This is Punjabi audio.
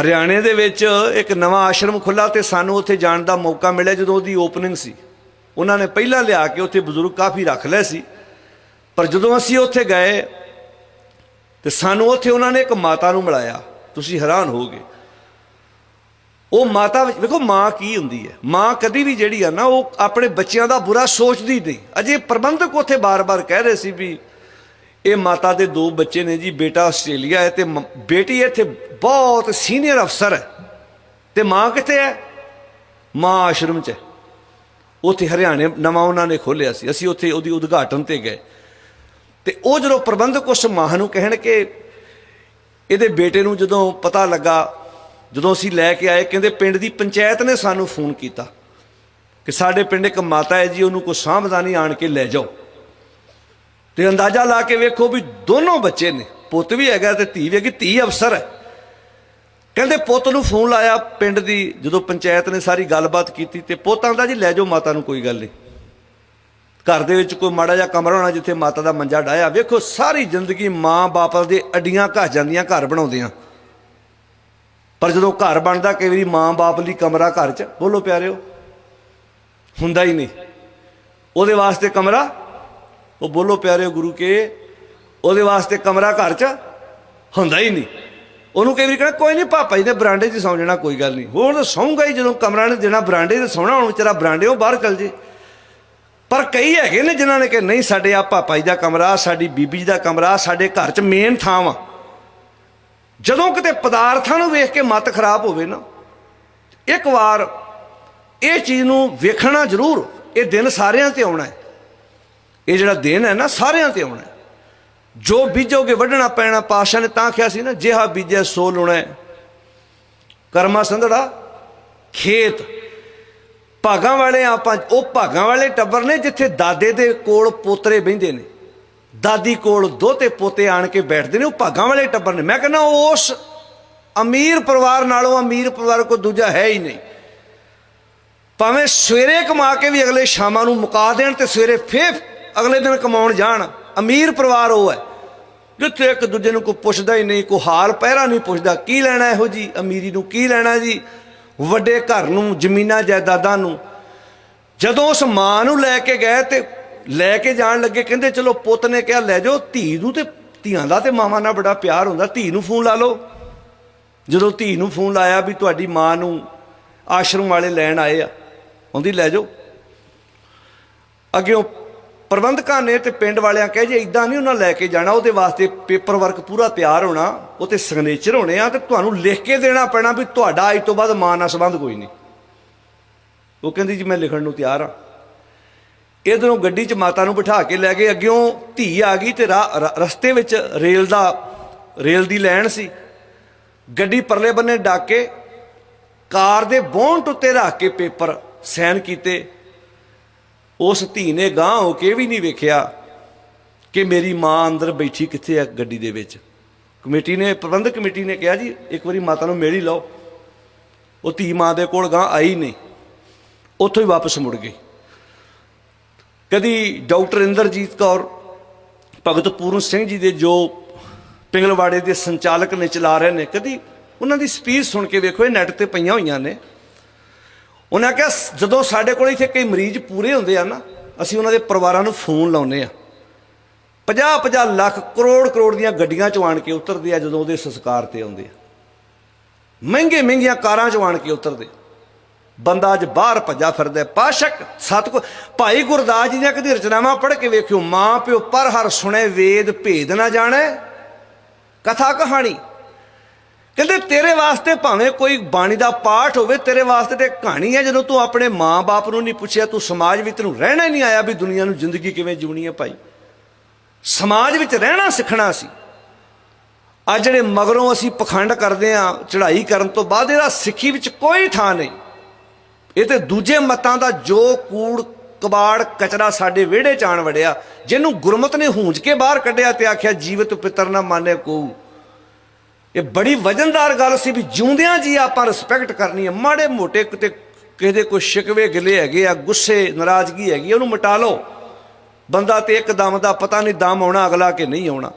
ਹਰਿਆਣੇ ਦੇ ਵਿੱਚ ਇੱਕ ਨਵਾਂ ਆਸ਼ਰਮ ਖੁੱਲਾ ਤੇ ਸਾਨੂੰ ਉੱਥੇ ਜਾਣ ਦਾ ਮੌਕਾ ਮਿਲਿਆ ਜਦੋਂ ਉਹਦੀ ਓਪਨਿੰਗ ਸੀ। ਉਹਨਾਂ ਨੇ ਪਹਿਲਾਂ ਲਿਆ ਕੇ ਉੱਥੇ ਬਜ਼ੁਰਗ ਕਾਫੀ ਰੱਖ ਲਏ ਸੀ। ਪਰ ਜਦੋਂ ਅਸੀਂ ਉੱਥੇ ਗਏ ਤੇ ਸਾਨੂੰ ਉੱਥੇ ਉਹਨਾਂ ਨੇ ਇੱਕ ਮਾਤਾ ਨੂੰ ਮਿਲਾਇਆ। ਤੁਸੀਂ ਹੈਰਾਨ ਹੋਗੇ ਉਹ ਮਾਤਾ ਵੇਖੋ ਮਾਂ ਕੀ ਹੁੰਦੀ ਹੈ। ਮਾਂ ਕਦੀ ਵੀ ਜਿਹੜੀ ਆ ਨਾ, ਉਹ ਆਪਣੇ ਬੱਚਿਆਂ ਦਾ ਬੁਰਾ ਸੋਚਦੀ ਨਹੀਂ। ਅਜੇ ਪ੍ਰਬੰਧਕ ਉੱਥੇ ਬਾਰ-ਬਾਰ ਕਹਿ ਰਹੇ ਸੀ ਵੀ ਇਹ ਮਾਤਾ ਦੇ ਦੋ ਬੱਚੇ ਨੇ ਜੀ, ਬੇਟਾ ਆਸਟ੍ਰੇਲੀਆ ਹੈ ਤੇ ਮ- ਬੇਟੀ ਇੱਥੇ ਬਹੁਤ ਸੀਨੀਅਰ ਅਫਸਰ ਹੈ। ਤੇ ਮਾਂ ਕਿੱਥੇ ਹੈ? ਮਾਂ ਆਸ਼ਰਮ 'ਚ ਹੈ। ਉੱਥੇ ਹਰਿਆਣੇ ਨਵਾਂ ਉਹਨਾਂ ਨੇ ਖੋਲ੍ਹਿਆ ਸੀ। ਅਸੀਂ ਉੱਥੇ ਉਹਦੀ ਉਦਘਾਟਨ ਤੇ ਗਏ। ਤੇ ਉਹ ਜਦੋਂ ਪ੍ਰਬੰਧਕ ਉਸ ਮਾਂ ਨੂੰ ਕਹਿਣ ਕਿ ਇਹਦੇ ਬੇਟੇ ਨੂੰ ਜਦੋਂ ਪਤਾ ਲੱਗਾ, ਜਦੋਂ ਅਸੀਂ ਲੈ ਕੇ ਆਏ, ਕਹਿੰਦੇ ਪਿੰਡ ਦੀ ਪੰਚਾਇਤ ਨੇ ਸਾਨੂੰ ਫੋਨ ਕੀਤਾ ਕਿ ਸਾਡੇ ਪਿੰਡ ਇੱਕ ਮਾਤਾ ਹੈ ਜੀ, ਉਹਨੂੰ ਕੋਈ ਸਾਂਭਦਾਨੀ ਆਣ ਕੇ ਲੈ ਜਾਓ। ਤੇ ਅੰਦਾਜ਼ਾ ਲਾ ਕੇ ਵੇਖੋ ਵੀ ਦੋਨੋਂ ਬੱਚੇ ਨੇ। ਪੁੱਤ ਵੀ ਹੈਗਾ ਤੇ ਧੀ ਵੀ ਹੈਗੀ। ਧੀ ਅਫਸਰ ਹੈ। ਕਹਿੰਦੇ ਪੁੱਤ ਨੂੰ ਫੋਨ ਲਾਇਆ ਪਿੰਡ ਦੀ, ਜਦੋਂ ਪੰਚਾਇਤ ਨੇ ਸਾਰੀ ਗੱਲਬਾਤ ਕੀਤੀ ਤੇ ਪੁੱਤਾਂ ਦਾ ਜੀ, ਲੈ ਜਾਓ ਮਾਤਾ ਨੂੰ ਕੋਈ ਗੱਲ ਨਹੀਂ ਘਰ ਦੇ ਵਿੱਚ ਕੋਈ ਮਾੜਾ ਜਿਹਾ ਕਮਰਾ ਹੋਣਾ ਜਿੱਥੇ ਮਾਤਾ ਦਾ ਮੰਜਾ ਡਾਇਆ ਵੇਖੋ ਸਾਰੀ ਜ਼ਿੰਦਗੀ ਮਾਂ-ਬਾਪ ਦੇ ਅੱਡੀਆਂ ਘਸ ਜਾਂਦੀਆਂ, ਘਰ ਬਣਾਉਂਦੀਆਂ। ਪਰ ਜਦੋਂ ਘਰ ਬਣਦਾ, ਕਈ ਵਾਰੀ ਮਾਂ-ਬਾਪ ਲਈ ਕਮਰਾ ਘਰ 'ਚ। ਬੋਲੋ ਪਿਆਰਿਓ, ਹੁੰਦਾ ਹੀ ਨਹੀਂ। ਉਹਦੇ ਵਾਸਤੇ ਕਮਰਾ ਉਹ ਬੋਲੋ ਪਿਆਰਿਓ ਗੁਰੂ ਕੇ, ਉਹਦੇ ਵਾਸਤੇ ਕਮਰਾ ਘਰ 'ਚ ਹੁੰਦਾ ਹੀ ਨਹੀਂ। ਉਹਨੂੰ ਕਈ ਵਾਰੀ ਕਹਿਣਾ ਕੋਈ ਨਹੀਂ ਪਾਪਾ ਜੀ ਨੇ ਬਰਾਂਡੇ 'ਚ ਸੌਂ ਜਾਣਾ ਕੋਈ ਗੱਲ ਨਹੀਂ। ਹੋਰ ਤਾਂ ਸੌਂਗਾ ਹੀ ਜਦੋਂ ਕਮਰਾ ਨੇ ਦੇਣਾ, ਬਰਾਂਡੇ 'ਤੇ ਸੌਣਾ, ਹੁਣ ਵਿਚਾਰਾ ਬਰਾਂਡੇ ਉਹ ਬਾਹਰ ਚੱਲ ਜੇ। ਪਰ ਕਈ ਹੈਗੇ ਨੇ ਜਿਨ੍ਹਾਂ ਨੇ ਕਿ ਨਹੀਂ ਸਾਡੇ ਆ ਪਾਪਾ ਜੀ ਦਾ ਕਮਰਾ, ਸਾਡੀ ਬੀਬੀ ਜੀ ਦਾ ਕਮਰਾ, ਸਾਡੇ ਘਰ 'ਚ ਮੇਨ ਥਾਂ ਵਾ। ਜਦੋਂ ਕਿਤੇ ਪਦਾਰਥਾਂ ਨੂੰ ਵੇਖ ਕੇ ਮਤ ਖਰਾਬ ਹੋਵੇ ਨਾ, ਇੱਕ ਵਾਰ ਇਹ ਚੀਜ਼ ਨੂੰ ਵੇਖਣਾ ਜ਼ਰੂਰ, ਇਹ ਦਿਨ ਸਾਰਿਆਂ ਤੇ ਆਉਣਾ ਹੈ। ਇਹ ਜਿਹੜਾ ਦਿਨ ਹੈ ਨਾ, ਸਾਰਿਆਂ ਤੇ ਆਉਣਾ ਜੋ ਬੀਜੋਗੇ, ਵੱਢਣਾ ਪੈਣਾ ਪਾਸ਼ਾ ਨੇ ਤਾਂ ਕਿਹਾ ਸੀ ਨਾ, ਜਿਹਾ ਬੀਜਿਆ, ਸੋ ਲੁਣਾ ਕਰਮਾ ਸੰਧੜਾ, ਖੇਤ। ਭਾਗਾਂ ਵਾਲੇ ਆਪਾਂ, ਉਹ ਭਾਗਾਂ ਵਾਲੇ ਟੱਬਰ ਨੇ ਜਿੱਥੇ ਦਾਦੇ ਦੇ ਕੋਲ ਪੋਤਰੇ ਬਹਿੰਦੇ ਨੇ, ਦਾਦੀ ਕੋਲ ਦੋਤੇ ਪੋਤੇ ਆਣ ਕੇ ਬੈਠਦੇ ਨੇ, ਉਹ ਭਾਗਾਂ ਵਾਲੇ ਟੱਬਰ ਨੇ। ਮੈਂ ਕਹਿੰਦਾ, ਉਸ ਅਮੀਰ ਪਰਿਵਾਰ ਨਾਲੋਂ ਅਮੀਰ ਪਰਿਵਾਰ ਕੋਈ ਦੂਜਾ ਹੈ ਹੀ ਨਹੀਂ। ਭਾਵੇਂ ਸਵੇਰੇ ਕਮਾ ਕੇ ਵੀ ਅਗਲੇ ਸ਼ਾਮਾਂ ਨੂੰ ਮੁਕਾ ਦੇਣ ਤੇ ਸਵੇਰੇ ਫੇਰ ਅਗਲੇ ਦਿਨ ਕਮਾਉਣ ਜਾਣ, ਅਮੀਰ ਪਰਿਵਾਰ ਉਹ ਹੈ, ਜਿੱਥੇ ਇੱਕ ਦੂਜੇ ਨੂੰ ਕੋਈ ਪੁੱਛਦਾ ਹੀ ਨਹੀਂ, ਕੋਈ ਹਾਲ ਪਹਿਰਾ ਨਹੀਂ ਪੁੱਛਦਾ, ਕੀ ਲੈਣਾ ਇਹੋ ਜੀ, ਅਮੀਰੀ ਨੂੰ ਕੀ ਲੈਣਾ ਜੀ? ਵੱਡੇ ਘਰ ਨੂੰ, ਜ਼ਮੀਨਾਂ ਜਾਇਦਾਦਾਂ ਨੂੰ। ਜਦੋਂ ਉਸ ਮਾਂ ਨੂੰ ਲੈ ਕੇ ਗਏ ਤੇ ਲੈ ਕੇ ਜਾਣ ਲੱਗੇ, ਕਹਿੰਦੇ, ਚਲੋ ਪੁੱਤ ਨੇ ਕਿਹਾ, ਲੈ ਜਾਓ, ਧੀ ਨੂੰ ਤੇ ਧੀਆਂ ਦਾ ਤੇ ਮਾਵਾਂ ਨਾਲ ਬੜਾ ਪਿਆਰ ਹੁੰਦਾ, ਧੀ ਨੂੰ ਫੋਨ ਲਾ ਲਓ। ਜਦੋਂ ਧੀ ਨੂੰ ਫੋਨ ਲਾਇਆ ਵੀ ਤੁਹਾਡੀ ਮਾਂ ਨੂੰ ਆਸ਼ਰਮ ਵਾਲੇ ਲੈਣ ਆਏ ਆ, ਉਹਦੀ ਲੈ ਜਾਓ। ਅੱਗਿਓਂ ਪ੍ਰਬੰਧਕਾਂ ਨੇ ਤੇ ਪਿੰਡ ਵਾਲਿਆਂ ਕਹੇ ਜੇ ਇਦਾਂ ਨਹੀਂ ਉਹਨਾਂ ਲੈ ਕੇ ਜਾਣਾ, ਉਹਦੇ ਵਾਸਤੇ ਪੇਪਰ ਵਰਕ ਪੂਰਾ ਤਿਆਰ ਹੋਣਾ ਉਹ ਤੇ ਸਿਗਨੇਚਰ ਹੋਣੇ ਆ ਤੇ ਤੁਹਾਨੂੰ ਲਿਖ ਕੇ ਦੇਣਾ ਪੈਣਾ ਵੀ ਤੁਹਾਡਾ ਅੱਜ ਤੋਂ ਬਾਅਦ ਮਾਂ ਨਾਲ ਸੰਬੰਧ ਕੋਈ ਨਹੀਂ। ਉਹ ਕਹਿੰਦੀ ਜੀ ਮੈਂ ਲਿਖਣ ਨੂੰ ਤਿਆਰ ਆ। ਇਧਰੋਂ ਗੱਡੀ 'ਚ ਮਾਤਾ ਨੂੰ ਬਿਠਾ ਕੇ ਲੈ ਗਏ, ਅੱਗਿਓਂ ਧੀ ਆ ਗਈ ਤੇ ਰਾ- ਰਸਤੇ ਵਿੱਚ ਰੇਲ ਦਾ, ਰੇਲ ਦੀ ਲਾਈਨ ਸੀ। ਗੱਡੀ ਪਰਲੇ ਬੰਨੇ ਡਾਕ ਕੇ ਕਾਰ ਦੇ ਬੋਨਟ ਉੱਤੇ ਰੱਖ ਕੇ ਪੇਪਰ ਸਾਈਨ ਕੀਤੇ। ਉਸ ਧੀ ਨੇ ਗਾਂ ਹੋ ਕੇ ਵੀ ਨਹੀਂ ਵੇਖਿਆ ਕਿ ਮੇਰੀ ਮਾਂ ਅੰਦਰ ਬੈਠੀ ਕਿੱਥੇ ਆ ਗੱਡੀ ਦੇ ਵਿੱਚ। ਕਮੇਟੀ ਨੇ, ਪ੍ਰਬੰਧਕ ਕਮੇਟੀ ਨੇ ਕਿਹਾ ਜੀ, ਇੱਕ ਵਾਰੀ ਮਾਤਾ ਨੂੰ ਮਿਲ ਹੀ ਲਓ। ਉਹ ਧੀ ਮਾਂ ਦੇ ਕੋਲ ਗਾਂ ਆਈ ਨਹੀਂ। ਉੱਥੋਂ ਹੀ ਵਾਪਸ ਮੁੜ ਗਈ। ਕਦੀ ਡਾਕਟਰ ਇੰਦਰਜੀਤ ਕੌਰ, ਭਗਤ ਪੂਰਨ ਸਿੰਘ ਜੀ ਦੇ ਜੋ ਪਿੰਗਲਵਾੜੇ ਦੇ ਸੰਚਾਲਕ ਨੇ ਚਲਾ ਰਹੇ ਨੇ, ਕਦੀ ਉਹਨਾਂ ਦੀ ਸਪੀਚ ਸੁਣ ਕੇ ਵੇਖੋ, ਇਹ ਨੈਟ ਤੇ ਪਈਆਂ ਹੋਈਆਂ ਨੇ। ਉਹਨਾਂ ਕਿਹਾ, ਜਦੋਂ ਸਾਡੇ ਕੋਲ ਇੱਥੇ ਕਈ ਮਰੀਜ਼ ਪੂਰੇ ਹੁੰਦੇ ਆ ਨਾ, ਅਸੀਂ ਉਹਨਾਂ ਦੇ ਪਰਿਵਾਰਾਂ ਨੂੰ ਫੋਨ ਲਾਉਂਦੇ ਆ। 50 50 ਲੱਖ ਕਰੋੜ ਕਰੋੜ ਦੀਆਂ ਗੱਡੀਆਂ ਚੋਂ ਆਣ ਕੇ ਉਤਰਦੇ ਆ, ਜਦੋਂ ਉਹਦੇ ਸੰਸਕਾਰ ਤੇ ਆਉਂਦੇ ਆ। ਮਹਿੰਗੇ ਮਹਿੰਗੀਆਂ ਕਾਰਾਂ ਚੋਂ ਆਣ ਕੇ ਉਤਰਦੇ ਬੰਦਾ ਅੱਜ ਬਾਹਰ ਭੱਜਾ ਫਿਰਦਾ ਹੈ। ਪਾਸ਼ਕ, ਸਤਿਗੁਰ, ਭਾਈ ਗੁਰਦਾਸ ਜੀ ਦੀਆਂ ਕਦੀ ਰਚਨਾਵਾਂ ਪੜ੍ਹ ਕੇ ਵੇਖਿਓ ਮਾਂ ਪਿਓ ਪਰ ਹਰ ਸੁਣੇ, ਵੇਦ ਭੇਦ ਨਾ ਜਾਣੇ। ਕਥਾ ਕਹਾਣੀ। ਕਹਿੰਦੇ ਤੇਰੇ ਵਾਸਤੇ ਭਾਵੇਂ ਕੋਈ ਬਾਣੀ ਦਾ ਪਾਠ ਹੋਵੇ, ਤੇਰੇ ਵਾਸਤੇ ਤੇ ਕਹਾਣੀ ਹੈ ਜਦੋਂ ਤੂੰ ਆਪਣੇ ਮਾਂ-ਬਾਪ ਨੂੰ ਨਹੀਂ ਪੁੱਛਿਆ, ਤੂੰ ਸਮਾਜ ਵਿੱਚ ਤੈਨੂੰ ਰਹਿਣਾ ਹੀ ਨਹੀਂ ਆਇਆ ਵੀ ਦੁਨੀਆ ਨੂੰ ਜ਼ਿੰਦਗੀ ਕਿਵੇਂ ਜਿਉਣੀ ਹੈ ਭਾਈ। ਸਮਾਜ ਵਿੱਚ ਰਹਿਣਾ ਸਿੱਖਣਾ ਸੀ। ਅੱਜ ਜਿਹੜੇ ਮਗਰੋਂ ਅਸੀਂ ਪਖੰਡ ਕਰਦੇ ਆ ਚੜ੍ਹਾਈ ਕਰਨ ਤੋਂ ਬਾਅਦ ਇਹਦਾ ਸਿੱਖੀ ਵਿੱਚ ਕੋਈ ਥਾਂ ਨਹੀਂ। ਇਹ ਤੇ ਦੂਜੇ ਮਤਾਂ ਦਾ ਜੋ ਕੂੜ, ਕਬਾੜ, ਕਚਰਾ ਸਾਡੇ ਵਿਹੜੇ ਚ ਆਣ ਵੜਿਆ, ਜਿਹਨੂੰ ਗੁਰਮਤ ਨੇ ਹੂੰਜ ਕੇ ਬਾਹਰ ਕੱਢਿਆ ਤੇ ਆਖਿਆ, ਜੀਵਤ ਪਿਤਰ ਨਾ ਮਾਨੇ ਕੋ। ਇਹ ਬੜੀ ਵਜਨਦਾਰ ਗੱਲ ਸੀ ਵੀ ਜਿਉਂਦਿਆਂ ਜੀ ਆਪਾਂ ਰਿਸਪੈਕਟ ਕਰਨੀ ਹੈ। ਮਾੜੇ ਮੋਟੇ ਕਿਤੇ ਕਿਸੇ ਦੇ ਕੋਈ ਸ਼ਿਕਵੇ ਗਿਲੇ ਹੈਗੇ ਆ ਗੁੱਸੇ ਨਾਰਾਜ਼ਗੀ ਹੈਗੀ ਆ, ਉਹਨੂੰ ਮਿਟਾ ਲਓ। ਬੰਦਾ ਤੇ ਇੱਕ ਦਮ ਦਾ ਪਤਾ ਨਹੀਂ ਦਮ ਆਉਣਾ ਅਗਲਾ ਕਿ ਨਹੀਂ ਆਉਣਾ।